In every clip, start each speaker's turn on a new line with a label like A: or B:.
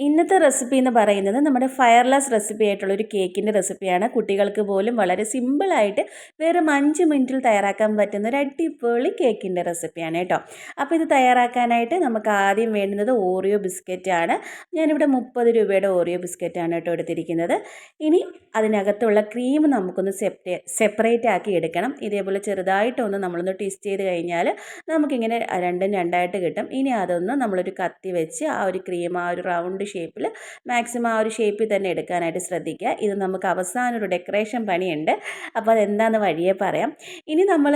A: ഇന്നത്തെ റെസിപ്പി എന്ന് പറയുന്നത് നമ്മുടെ ഫയർലെസ് റെസിപ്പി ആയിട്ടുള്ള ഒരു കേക്കിന്റെ റെസിപ്പിയാണ് കുട്ടികൾക്ക് പോലും വളരെ സിമ്പിളായിട്ട് വെറും അഞ്ച് മിനിറ്റിൽ തയ്യാറാക്കാൻ പറ്റുന്ന ഒരു അടിപൊളി കേക്കിന്റെ റെസിപ്പിയാണ് കേട്ടോ. അപ്പോൾ ഇത് തയ്യാറാക്കാനായിട്ട് നമുക്ക് ആദ്യം വേണ്ടുന്നത് ഓറിയോ ബിസ്ക്കറ്റാണ് ഞാനിവിടെ മുപ്പത് രൂപയുടെ ഓറിയോ ബിസ്ക്കറ്റാണ് കേട്ടോ എടുത്തിരിക്കുന്നത്. ഇനി അതിനകത്തുള്ള ക്രീം നമുക്കൊന്ന് സെപ്റ്റേ സെപ്പറേറ്റ് ആക്കി എടുക്കണം. ഇതേപോലെ ചെറുതായിട്ടൊന്ന് നമ്മളൊന്ന് ട്വിസ്റ്റ് ചെയ്ത് കഴിഞ്ഞാൽ നമുക്കിങ്ങനെ രണ്ടും രണ്ടായിട്ട് കിട്ടും. ഇനി അതൊന്ന് നമ്മളൊരു കത്തി വെച്ച് ആ ഒരു ക്രീം ആ ഒരു റൗണ്ട് ഷേപ്പിൽ മാക്സിമം ആ ഒരു ഷേപ്പിൽ തന്നെ എടുക്കാനായിട്ട് ശ്രദ്ധിക്കുക. ഇത് നമുക്ക് അവസാനം ഒരു ഡെക്കറേഷൻ പണിയുണ്ട്. അപ്പോൾ അതെന്താണെന്ന് വഴിയെ പറയാം. ഇനി നമ്മൾ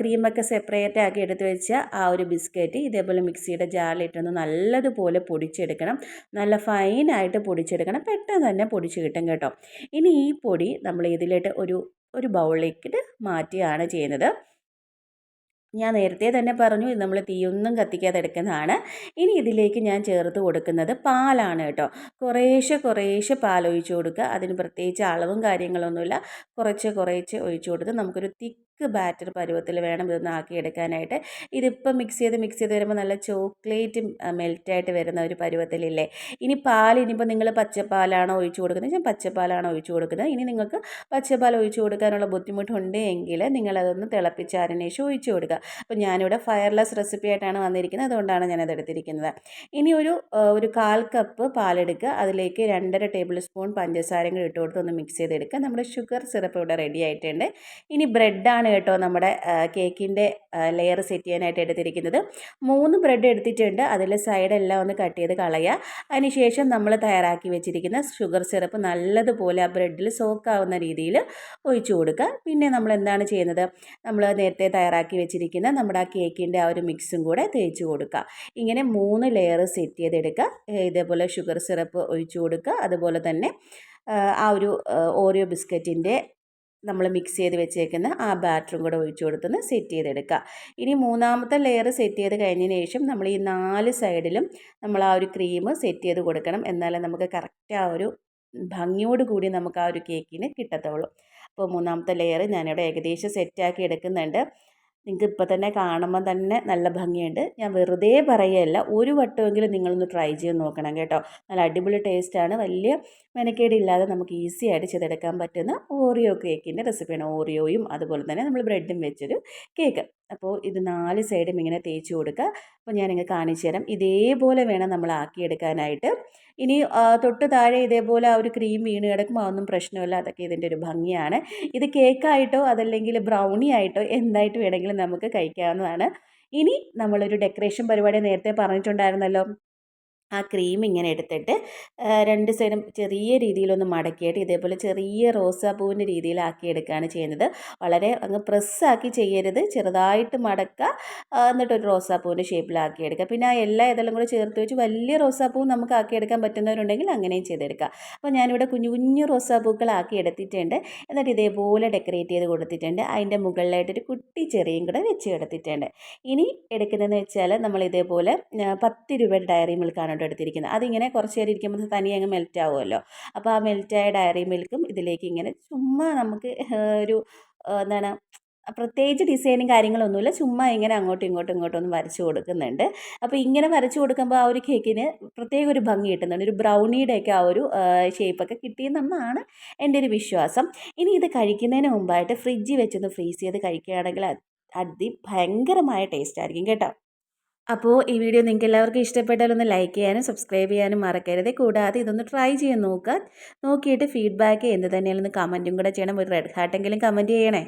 A: ക്രീമൊക്കെ സെപ്പറേറ്റ് ആക്കി എടുത്ത് വെച്ച ആ ഒരു ബിസ്ക്കറ്റ് ഇതേപോലെ മിക്സിയുടെ ജാറിലിട്ടൊന്ന് നല്ലതുപോലെ പൊടിച്ചെടുക്കണം. നല്ല ഫൈനായിട്ട് പൊടിച്ചെടുക്കണം. പെട്ടെന്ന് തന്നെ പൊടിച്ച് കിട്ടും കേട്ടോ. ഇനി ഈ പൊടി നമ്മൾ ഇതിലിട്ട് ഒരു ഒരു ബൗളിലേക്ക് മാറ്റുകയാണ് ചെയ്യുന്നത്. ഞാൻ നേരത്തെ തന്നെ പറഞ്ഞു ഇത് നമ്മൾ തീയൊന്നും കത്തിക്കാതെ എടുക്കുന്നതാണ് ഇനി ഇതിലേക്ക് ഞാൻ ചേർത്ത് കൊടുക്കുന്നത് പാലാണ് കേട്ടോ. കുറേശ്ശെ കുറേശ്ശെ പാൽ ഒഴിച്ച് കൊടുക്കുക. അതിന് പ്രത്യേകിച്ച് അളവും കാര്യങ്ങളൊന്നുമില്ല. കുറച്ച് കുറേശ്ശെ ഒഴിച്ച് കൊടുത്ത് നമുക്കൊരു തിക്ക് ബാറ്റർ പരുവത്തിൽ വേണം ഇതൊന്ന് ആക്കിയെടുക്കാനായിട്ട്. ഇതിപ്പം മിക്സ് ചെയ്ത് മിക്സ് ചെയ്ത് വരുമ്പോൾ നല്ല ചോക്ലേറ്റ് മെൽറ്റായിട്ട് വരുന്ന ഒരു പരുവത്തിലില്ലേ. ഇനി പാൽ ഇനിയിപ്പോൾ നിങ്ങൾ പച്ചപ്പാലാണോ ഒഴിച്ചു കൊടുക്കുന്നത്? ഞാൻ പച്ചപ്പാലാണോ ഒഴിച്ചു കൊടുക്കുന്നത്. ഇനി നിങ്ങൾക്ക് പച്ചപ്പാൽ ഒഴിച്ചു കൊടുക്കാനുള്ള ബുദ്ധിമുട്ടുണ്ട് എങ്കിൽ നിങ്ങളതൊന്ന് തിളപ്പിച്ച് ശേഷം ഒഴിച്ചു കൊടുക്കുക. അപ്പോൾ ഞാനിവിടെ ഫയർലെസ് റെസിപ്പി ആയിട്ടാണ് വന്നിരിക്കുന്നത്. അതുകൊണ്ടാണ് ഞാനത് എടുത്തിരിക്കുന്നത്. ഇനി ഒരു ഒരു കാൽ കപ്പ് പാലെടുക്കുക. അതിലേക്ക് രണ്ടര ടേബിൾ സ്പൂൺ പഞ്ചസാരയും കൂടി ഇട്ട് കൊടുത്ത് ഒന്ന് മിക്സ് ചെയ്തെടുക്കുക. നമ്മുടെ ഷുഗർ സിറപ്പ് ഇവിടെ റെഡി ആയിട്ടുണ്ട്. ഇനി ബ്രെഡാണ് കേട്ടോ നമ്മുടെ കേക്കിന്റെ ലെയർ സെറ്റ് ചെയ്യാനായിട്ട് എടുത്തിരിക്കുന്നത്. മൂന്ന് ബ്രെഡ് എടുത്തിട്ടുണ്ട്. അതിൽ സൈഡെല്ലാം ഒന്ന് കട്ട് ചെയ്ത് കളയുക അതിനുശേഷം നമ്മൾ തയ്യാറാക്കി വെച്ചിരിക്കുന്ന ഷുഗർ സിറപ്പ് നല്ലതുപോലെ ആ ബ്രെഡിൽ സോക്കാവുന്ന രീതിയിൽ ഒഴിച്ചു കൊടുക്കുക. പിന്നെ നമ്മൾ എന്താണ് ചെയ്യുന്നത്? നമ്മൾ നേരത്തെ തയ്യാറാക്കി വെച്ചിരിക്കുന്ന നമ്മുടെ ആ കേക്കിന്റെ ആ ഒരു മിക്സും കൂടെ തേച്ച് കൊടുക്കുക. ഇങ്ങനെ മൂന്ന് ലെയർ സെറ്റ് ചെയ്തെടുക്കുക. ഇതേപോലെ ഷുഗർ സിറപ്പ് ഒഴിച്ചു കൊടുക്കുക. അതുപോലെ തന്നെ ആ ഒരു ഓറിയോ ബിസ്ക്കറ്റിന്റെ നമ്മൾ മിക്സ് ചെയ്ത് വെച്ചേക്കുന്ന ആ ബാറ്ററും കൂടെ ഒഴിച്ചു കൊടുത്തൊന്ന് സെറ്റ് ചെയ്തെടുക്കുക ഇനി മൂന്നാമത്തെ ലെയർ സെറ്റ് ചെയ്ത് കഴിഞ്ഞതിന് ശേഷം നമ്മൾ ഈ നാല് സൈഡിലും നമ്മൾ ആ ഒരു ക്രീം സെറ്റ് ചെയ്ത് കൊടുക്കണം. എന്നാലേ നമുക്ക് കറക്റ്റ് ആ ഒരു ഭംഗിയോട് കൂടി നമുക്ക് ആ ഒരു കേക്കിന് കിട്ടത്തുള്ളൂ. അപ്പോൾ മൂന്നാമത്തെ ലെയർ ഞാനിവിടെ ഏകദേശം സെറ്റാക്കി എടുക്കുന്നുണ്ട്. നിങ്ങൾക്ക് ഇപ്പോൾ തന്നെ കാണുമ്പോൾ തന്നെ നല്ല ഭംഗിയുണ്ട്. ഞാൻ വെറുതെ പറയുകയല്ല ഒരു വട്ടമെങ്കിലും നിങ്ങളൊന്ന് ട്രൈ ചെയ്ത് നോക്കണം കേട്ടോ. നല്ല അടിപൊളി ടേസ്റ്റാണ് വലിയ മെനക്കേടില്ലാതെ നമുക്ക് ഈസി ആയിട്ട് ചെയ്തെടുക്കാൻ പറ്റുന്ന ഓറിയോ കേക്കിന്റെ റെസിപ്പിയാണ് ഓറിയോയും അതുപോലെ തന്നെ നമ്മൾ ബ്രെഡും വെച്ചൊരു കേക്ക് അപ്പോൾ ഇത് നാല് സൈഡും ഇങ്ങനെ തേച്ച് കൊടുക്കുക. അപ്പോൾ ഞാൻ ഇങ്ങനെ കാണിച്ചു തരാം. ഇതേപോലെ വേണം നമ്മൾ ആക്കിയെടുക്കാനായിട്ട്. ഇനി തൊട്ട് താഴെ ഇതേപോലെ ആ ഒരു ക്രീം വീണ് കിടക്കുമ്പോൾ അതൊന്നും പ്രശ്നമില്ല. അതൊക്കെ ഇതിന്റെ ഒരു ഭംഗിയാണ്. ഇത് കേക്കായിട്ടോ അതല്ലെങ്കിൽ ബ്രൗണി ആയിട്ടോ എന്തായിട്ട് വേണമെങ്കിലും നമുക്ക് കഴിക്കാവുന്നതാണ്. ഇനി നമ്മളൊരു ഡെക്കറേഷൻ പരിപാടി നേരത്തെ പറഞ്ഞിട്ടുണ്ടായിരുന്നല്ലോ. ആ ക്രീം ഇങ്ങനെ എടുത്തിട്ട് രണ്ട് സൈഡും ചെറിയ രീതിയിലൊന്ന് മടക്കിയിട്ട് ഇതേപോലെ ചെറിയ റോസാപ്പൂവിന്റെ രീതിയിലാക്കി എടുക്കുകയാണ് ചെയ്യുന്നത്. വളരെ അങ്ങ് പ്രസ്സാക്കി ചെയ്യരുത്. ചെറുതായിട്ട് മടക്കുക എന്നിട്ട് ഒരു റോസാപ്പൂവിന്റെ ഷേപ്പിലാക്കി എടുക്കുക. പിന്നെ ആ എല്ലാ ഇതെല്ലാം കൂടെ ചേർത്ത് വെച്ച് വലിയ റോസാപ്പൂ നമുക്ക് ആക്കിയെടുക്കാൻ പറ്റുന്നവരുണ്ടെങ്കിൽ അങ്ങനെയും ചെയ്തെടുക്കുക. അപ്പോൾ ഞാനിവിടെ കുഞ്ഞു കുഞ്ഞു റോസാപ്പൂക്കളാക്കി എടുത്തിട്ടുണ്ട്. എന്നിട്ട് ഇതേപോലെ ഡെക്കറേറ്റ് ചെയ്ത് കൊടുത്തിട്ടുണ്ട്. അതിന്റെ മുകളിലായിട്ടൊരു കുട്ടി ചെറിയും കൂടെ വെച്ച് എടുത്തിട്ടുണ്ട്. ഇനി എടുക്കുന്നതെന്ന് വെച്ചാൽ നമ്മൾ ഇതേപോലെ പത്ത് രൂപയുടെ ഡയറി മിൽക്കാണ് കേട്ടോ എടുത്തിരിക്കുന്നത് അതിങ്ങനെ കുറച്ച് നേരം ഇരിക്കുമ്പോൾ തനിയെ അങ്ങ് മെൽറ്റ് ആവുമല്ലോ. അപ്പോൾ ആ മെൽറ്റായ ഡയറി മിൽക്കും ഇതിലേക്ക് ഇങ്ങനെ ചുമ്മാ നമുക്ക് ഒരു എന്താണ് പ്രത്യേകിച്ച് ഡിസൈനും കാര്യങ്ങളൊന്നുമില്ല. ചുമ്മാ ഇങ്ങനെ അങ്ങോട്ടും ഇങ്ങോട്ടും ഇങ്ങോട്ടും ഒന്ന് വരച്ചു കൊടുക്കുന്നുണ്ട്. അപ്പോൾ ഇങ്ങനെ വരച്ചു കൊടുക്കുമ്പോൾ ആ ഒരു കേക്കിന് പ്രത്യേക ഒരു ഭംഗി കിട്ടുന്നുണ്ട്. ഒരു ബ്രൗണിയുടെയൊക്കെ ആ ഒരു ഷേപ്പൊക്കെ കിട്ടിയെന്നാണ് എന്റെ ഒരു വിശ്വാസം. ഇനി ഇത് കഴിക്കുന്നതിന് മുമ്പായിട്ട് ഫ്രിഡ്ജിൽ വെച്ചൊന്ന് ഫ്രീസ് ചെയ്ത് കഴിക്കുകയാണെങ്കിൽ അതി ഭയങ്കരമായ ടേസ്റ്റ് ആയിരിക്കും കേട്ടോ. അപ്പോൾ ഈ വീഡിയോ നിങ്ങൾക്ക് എല്ലാവർക്കും ഇഷ്ടപ്പെട്ടാൽ ഒന്ന് ലൈക്ക് ചെയ്യാനും സബ്സ്ക്രൈബ് ചെയ്യാനും മറക്കരുത്. കൂടാതെ ഇതൊന്ന് ട്രൈ ചെയ്ത് നോക്കുക. നോക്കിയിട്ട് ഫീഡ്ബാക്ക് എന്ത് തന്നെയാണെന്ന് കമന്റും കൂടെ ചെയ്യണം. ഒരു റെഡ് ഹാർട്ടെങ്കിലും കമന്റ് ചെയ്യണേ.